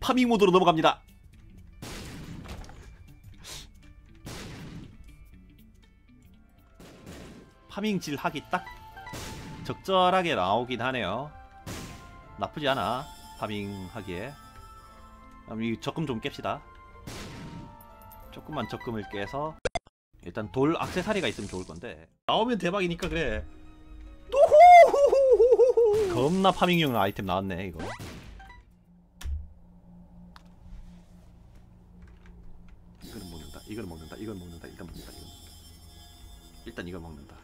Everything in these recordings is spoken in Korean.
파밍 모드로 넘어갑니다. 파밍질 하기 딱 적절하게 나오긴 하네요. 나쁘지 않아. 파밍하기에. 그럼 이 적금 좀 깹시다. 조금만 적금을 깨서 일단 돌 악세사리가 있으면 좋을 건데 나오면 대박이니까 그래. 겁나 파밍용 아이템 나왔네 이거. 이거는 먹는다. 이건 먹는다. 일단 먹는다. 이건. 일단 이걸 먹는다.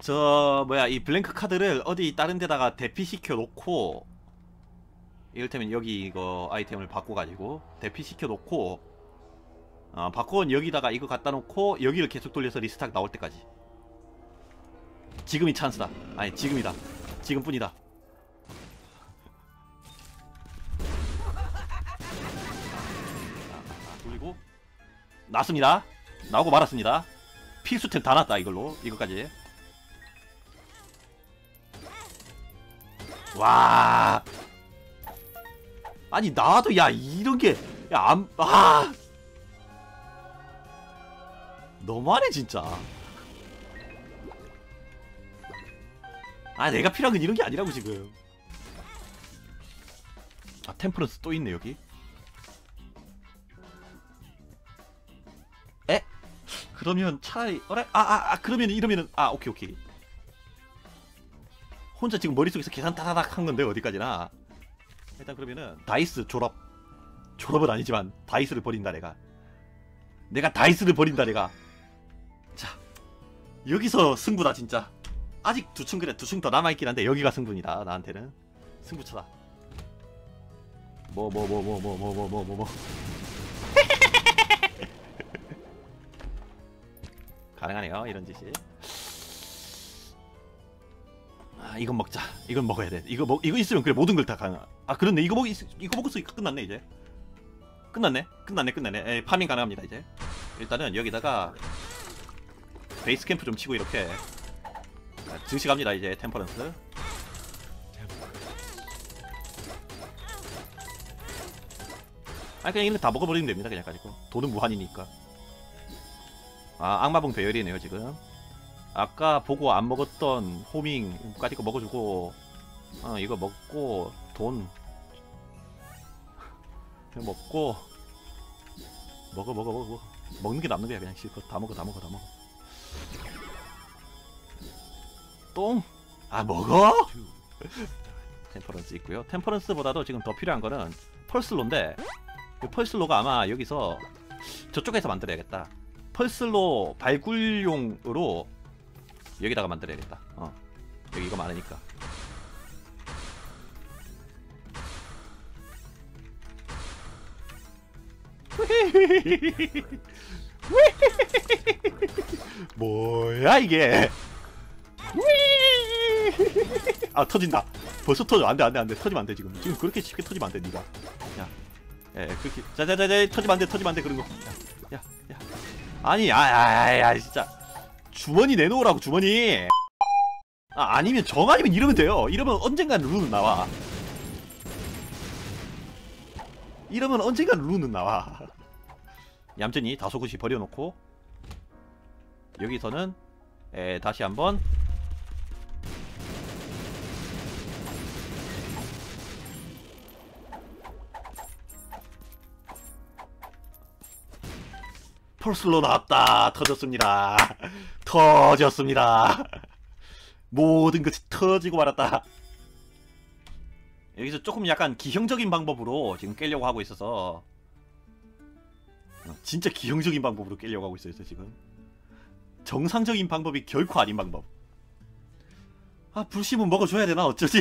저 뭐야 이 블랭크 카드를 어디 다른 데다가 대피시켜 놓고 이를테면 여기 이거 아이템을 바꿔가지고 대피시켜 놓고 어, 바꿔온 여기다가 이거 갖다 놓고 여기를 계속 돌려서 리스탁 나올 때까지 지금이 찬스다 아니 지금이다 지금뿐이다 났습니다. 나오고 말았습니다. 필수템 다 났다 이걸로. 이거까지. 와. 아니 나도 야 이런 게 야안아. 너무하네 진짜. 아 내가 필요한 건 이런 게 아니라고 지금. 아 템퍼런스 또 있네 여기 그러면 차라리 어라 아아 아, 그러면 이러면은 아 오케이 오케이. 혼자 지금 머릿속에서 계산 따다닥 한 건데 어디까지나. 일단 그러면은 다이스 졸업. 졸업은 아니지만 다이스를 버린다 내가. 내가 다이스를 버린다 내가. 자 여기서 승부다 진짜. 아직 두층 그래 두층 더 남아있긴 한데 여기가 승부니다 나한테는. 승부차다. 뭐 뭐 뭐 뭐 뭐 뭐 뭐 뭐뭐 가능하네요 이런 짓이. 아 이건 먹자. 이건 먹어야 돼. 이거 먹 이거 있으면 그래 모든 걸 다 가능 아 그렇네. 이거 먹 이거 먹었으니까 끝났네 이제. 끝났네? 끝났네 끝났네. 에, 파밍 가능합니다 이제. 일단은 여기다가 베이스 캠프 좀 치고 이렇게. 자, 증시 갑니다 이제 템퍼런스. 아 그냥 이런 거다 먹어버리면 됩니다 그냥 가지고 돈은 무한이니까 아 악마봉 배열이네요 지금. 아까 보고 안 먹었던 호밍까지 거 먹어주고 어 이거 먹고 돈 그냥 먹고 먹어 먹어 먹어. 먹는 게 남는 거야 그냥. 실컷 다 먹어 다 먹어 다 먹어. 똥? 아 먹어? 템퍼런스 있고요. 템퍼런스보다도 지금 더 필요한 거는 펄슬로인데 그 펄슬로가 아마 여기서 저쪽에서 만들어야겠다 펄슬로 발굴용으로 여기다가 만들어야겠다. 어. 여기 이거 많으니까. 뭐야 이게? 아 터진다. 벌써 터져. 안돼 안돼 안돼. 터지면 안돼 지금. 지금 그렇게 쉽게 터지면 안돼 니가. 야. 예, 그렇게. 자자자자 터지면 안돼 터지면 안돼 그런 거야야 야. 아니 아야야 진짜. 주머니 내놓으라고 주머니. 아 아니면 정 아니면 이러면 돼요. 이러면 언젠간 룰은 나와. 이러면 언젠간 룰은 나와. 얌전히 다소곳이 버려놓고 여기서는 에, 다시 한번 펄슬로 나왔다. 터졌습니다. 터졌습니다. 모든 것이 터지고 말았다. 여기서 조금 약간 기형적인 방법으로 지금 깨려고 하고 있어서. 어, 진짜 기형적인 방법으로 깨려고 하고 있어요 지금. 정상적인 방법이 결코 아닌 방법. 아 불심은 먹어줘야 되나 어쩌지?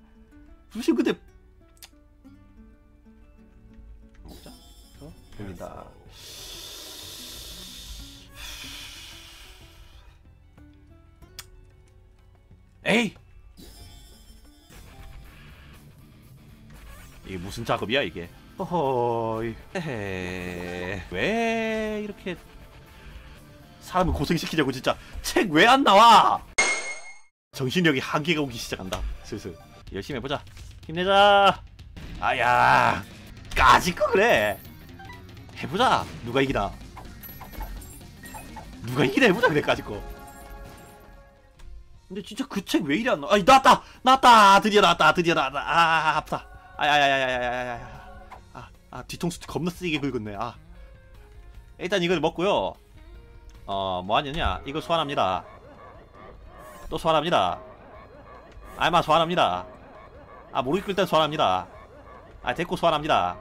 불심 근데. 먹자 어? 돌린다 무슨 작업이야 이게 허허이 헤헤 왜 이렇게 사람을 고생시키자고 진짜 책 왜 안 나와? 정신력이 한계가 오기 시작한다. 슬슬 열심히 해보자. 힘내자. 아야 까짓 거 그래. 해보자. 누가 이기나. 누가 이기나 해보자 그래 까짓 거. 근데 진짜 그 책 왜 이리 안 나와? 아니 나왔다 나왔다 드디어 나왔다 드디어 나왔다 아 아프다 아야야야야야야야 아, 아 뒤통수 겁나 세게 긁었네. 아. 일단 이걸 먹고요. 어 뭐하느냐? 이거 소환합니다. 또 소환합니다. 아마 소환합니다. 아 모르겠고 일단 소환합니다. 아 됐고 소환합니다.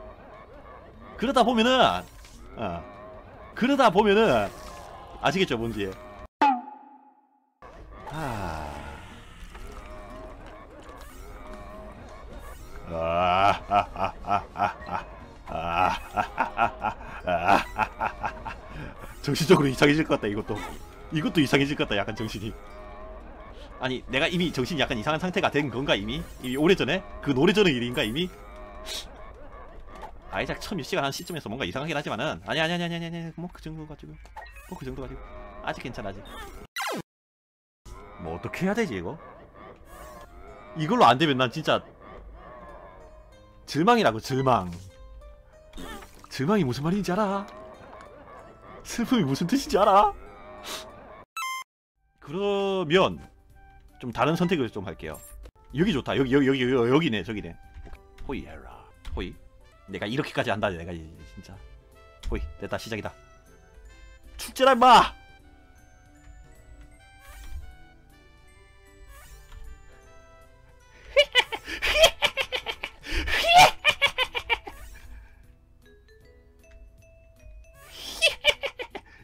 그러다 보면은 어 그러다 보면은 아시겠죠 뭔지 정신적으로 이상해질 것 같다 이것도 이것도 이상해질 것 같다 약간 정신이 아니 내가 이미 정신이 약간 이상한 상태가 된 건가 이미 이미 오래전에 그 오래전의 일인가 이미 아이작 처음 시간 한 시점에서 뭔가 이상하긴 하지만은 아니 아니 아니 아니 아니 아니 뭐 그 정도 가지고 뭐 그 정도 가지고 아직 괜찮아 아직 뭐 어떻게 해야 되지 이거? 이걸로 안 되면 난 진짜 절망이라고 절망. 절망이 무슨 말인지 알아? 슬픔이 무슨 뜻인지 알아? 그러면 좀 다른 선택을 좀 할게요. 여기 좋다. 여기 여기 여기 여기 여기네 저기네. 호이 해라. 호이. 내가 이렇게까지 한다 내가 진짜. 호이 됐다 시작이다. 축제라 마.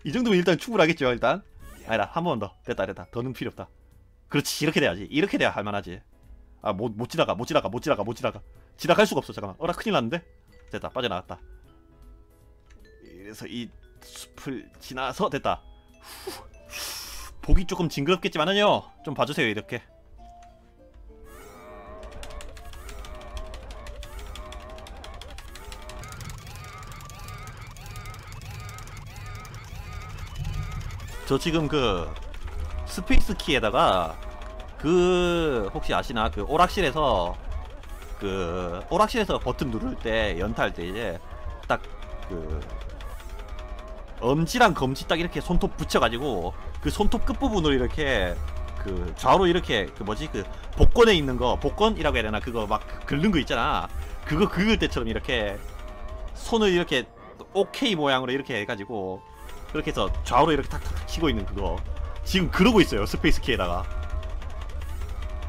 이 정도면 일단 충분하겠죠 일단. 아니다 한 번 더. 됐다 됐다. 더는 필요 없다. 그렇지 이렇게 돼야지. 이렇게 돼야 할만하지. 아못 못 지나가 못 지나가 못 지나가 못 지나가. 지나갈 수가 없어 잠깐만. 어라 큰일 났는데? 됐다 빠져나갔다. 그래서 이 숲을 지나서 됐다. 후, 보기 조금 징그럽겠지만은요 좀 봐주세요 이렇게 저 지금 그 스페이스 키에다가 그 혹시 아시나? 그 오락실에서 그 오락실에서 버튼 누를 때 연타할 때 이제 딱 그 엄지랑 검지 딱 이렇게 손톱 붙여가지고 그 손톱 끝 부분으로 이렇게 그 좌우로 이렇게 그 뭐지? 그 복권에 있는 거 복권이라고 해야 되나? 그거 막 긁는 거 있잖아. 그거 긁을 때처럼 이렇게 손을 이렇게 오케이 모양으로 이렇게 해가지고 그렇게 해서 좌우로 이렇게 탁탁 치고 있는 그거. 지금 그러고 있어요 스페이스 키에다가.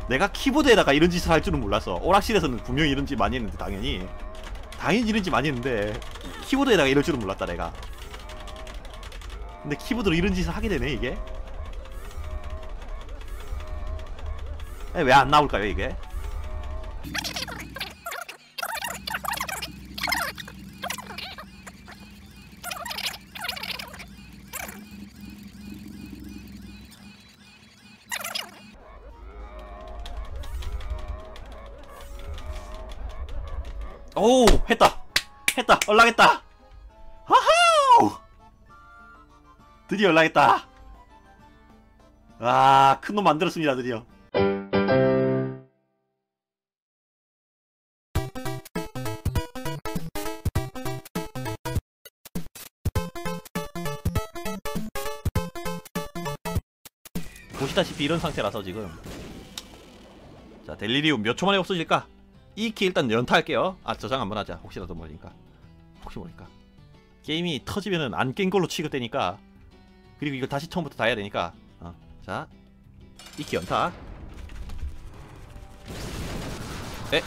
내가 키보드에다가 이런 짓을 할 줄은 몰랐어 오락실에서는 분명히 이런 짓 많이 했는데 당연히. 당연히 이런 짓 많이 했는데 키보드에다가 이럴 줄은 몰랐다 내가. 근데 키보드로 이런 짓을 하게 되네 이게? 왜 안 나올까요 이게 오 했다. 했다. 연락했다. 하하 드디어 연락했다. 아큰 놈 만들었습니다 드디어. 보시다시피 이런 상태라서 지금. 자 델리리움 몇 초 만에 없어질까 이키 일단 연타할게요. 아 저장 한번 하자. 혹시라도 모르니까. 혹시 모르니까. 게임이 터지면은 안 깬 걸로 취급되니까. 그리고 이거 다시 처음부터 다 해야 되니까. 어. 자. 이키 연타. 에